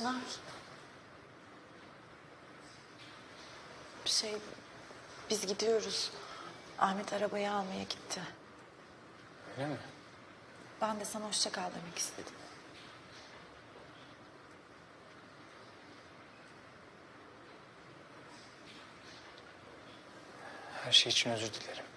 Çınar. Bir şey, biz gidiyoruz. Ahmet arabayı almaya gitti. Öyle mi? Ben de sana hoşça kal demek istedim. Her şey için özür dilerim.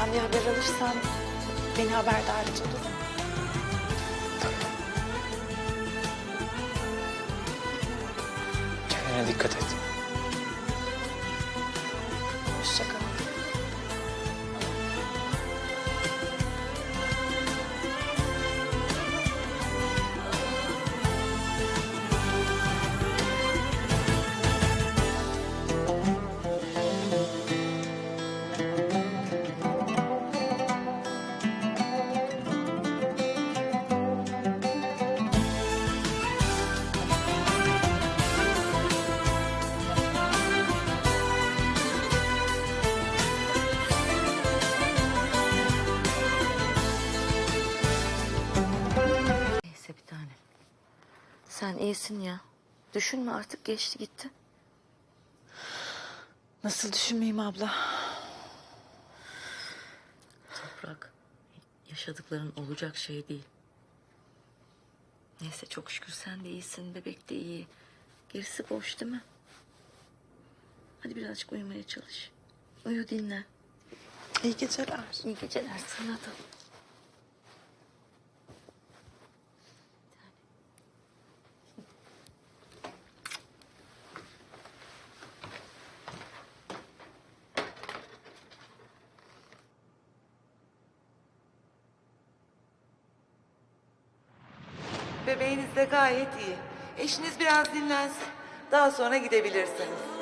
Yeşim'den bir haber alırsan beni haberdar et olur mu? Kendine dikkat et. Hoşça Sen iyisin ya. Düşünme artık geçti gitti. Nasıl düşünmeyeyim abla? Toprak. Yaşadıkların olacak şey değil. Neyse çok şükür sen de iyisin. Bebek de iyi. Gerisi boş değil mi? Hadi birazcık uyumaya çalış. Uyu dinle. İyi geceler. İyi geceler sana da. Bebeğiniz de gayet iyi. Eşiniz biraz dinlensin. Daha sonra gidebilirsiniz.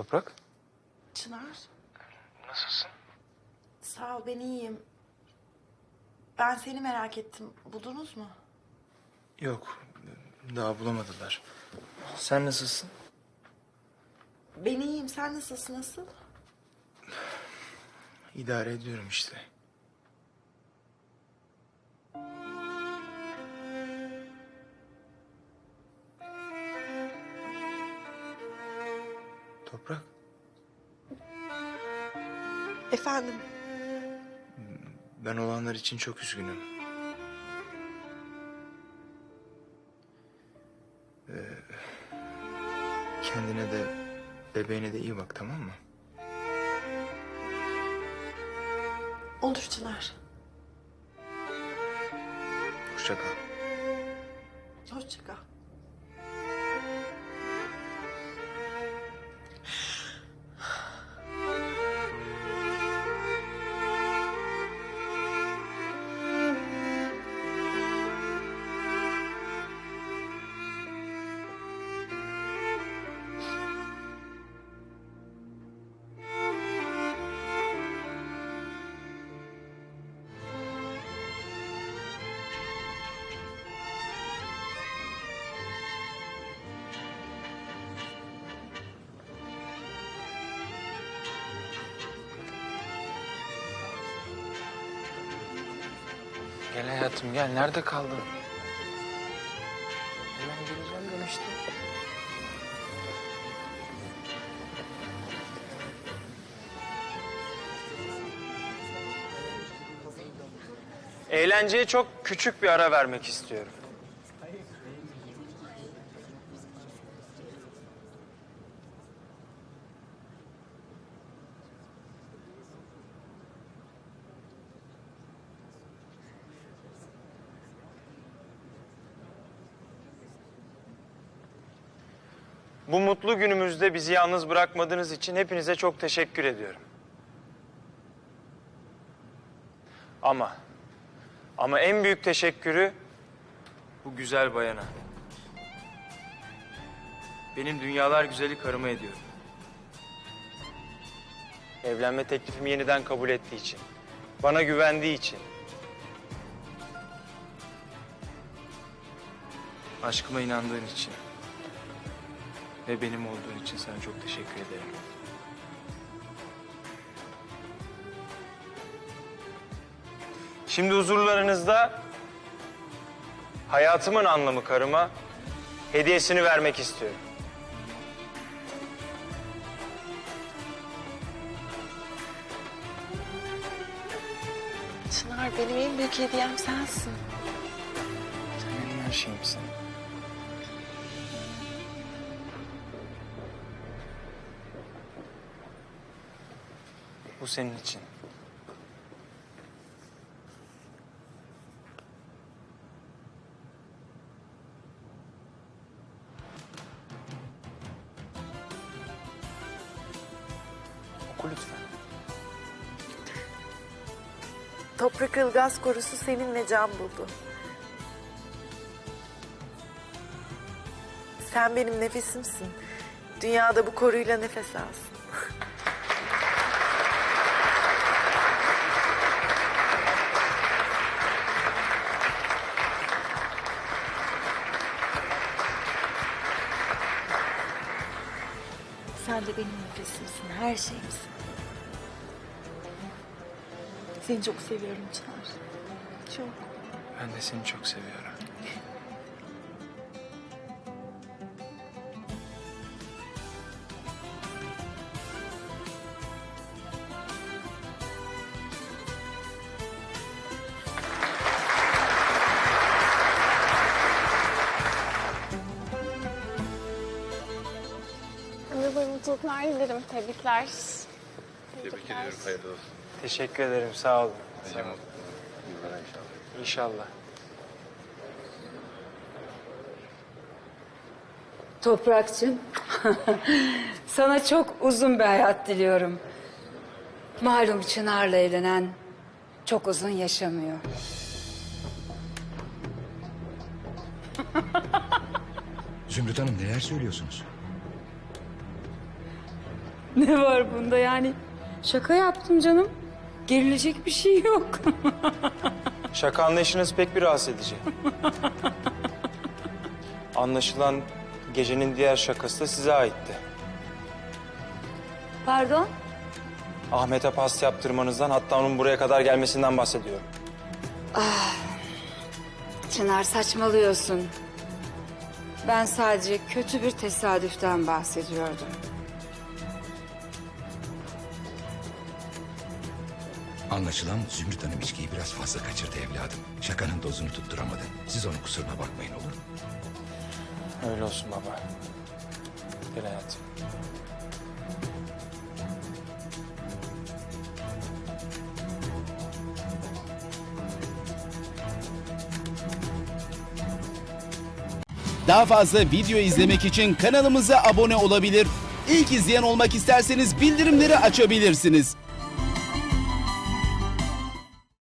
Toprak. Çınar. Nasılsın? Sağ ol ben iyiyim. Ben seni merak ettim. Buldunuz mu? Yok. Daha bulamadılar. Sen nasılsın? Ben iyiyim. Sen nasılsın nasıl? İdare ediyorum işte. Efendim, ben olanlar için çok üzgünüm. Ee, kendine de bebeğine de iyi bak tamam mı? olur Çınar. Hoşça kal. Hoşça kal. Hayatım gel. Nerede kaldın? Hemen geleceğim demiştim. Eğlenceye çok küçük bir ara vermek istiyorum. Bu mutlu günümüzde bizi yalnız bırakmadığınız için hepinize çok teşekkür ediyorum. Ama ama en büyük teşekkürü bu güzel bayana. Benim dünyalar güzeli karıma ediyorum. Evlenme teklifimi yeniden kabul ettiği için. Bana güvendiği için. Aşkıma inandığın için. Ve benim olduğun için sana çok teşekkür ederim. Şimdi huzurlarınızda hayatımın anlamı karıma hediyesini vermek istiyorum. Çınar benim en büyük hediyem sensin. Sen benim her şeyimsin. Bu senin için. Oku lütfen. Toprak Ilgaz korusu seninle can buldu. Sen benim nefesimsin. Dünyada bu koruyla nefes alsın. Sen de benim nefesimsin, her şeyimsin. Seni çok seviyorum Çınar. Çok. Ben de seni çok seviyorum. Mutluluklar dilerim. Tebrikler. Tebrik ediyorum. Hayırlı olsun. Teşekkür ederim. Sağ olun. Sağ olun. yıllara inşallah. İnşallah. Toprakçım, sana çok uzun bir hayat diliyorum. Malum Çınar'la evlenen çok uzun yaşamıyor. Zümrüt Hanım neler söylüyorsunuz? Ne var bunda yani? Şaka yaptım canım. Gerilecek bir şey yok. Şaka anlayışınız pek bir rahatsız edici. Anlaşılan gecenin diğer şakası da size aitti. Pardon? Ahmet'e pasta yaptırmanızdan hatta onun buraya kadar gelmesinden bahsediyorum. Çınar saçmalıyorsun. Ben sadece kötü bir tesadüften bahsediyordum. Anlaşılan Zümrüt Hanım içkiyi biraz fazla kaçırdı evladım. Şakanın dozunu tutturamadı. Siz onun kusuruna bakmayın olur mu? Öyle olsun baba. Gel hayatım. Daha fazla video izlemek için kanalımıza abone olabilir. İlk izleyen olmak isterseniz bildirimleri açabilirsiniz.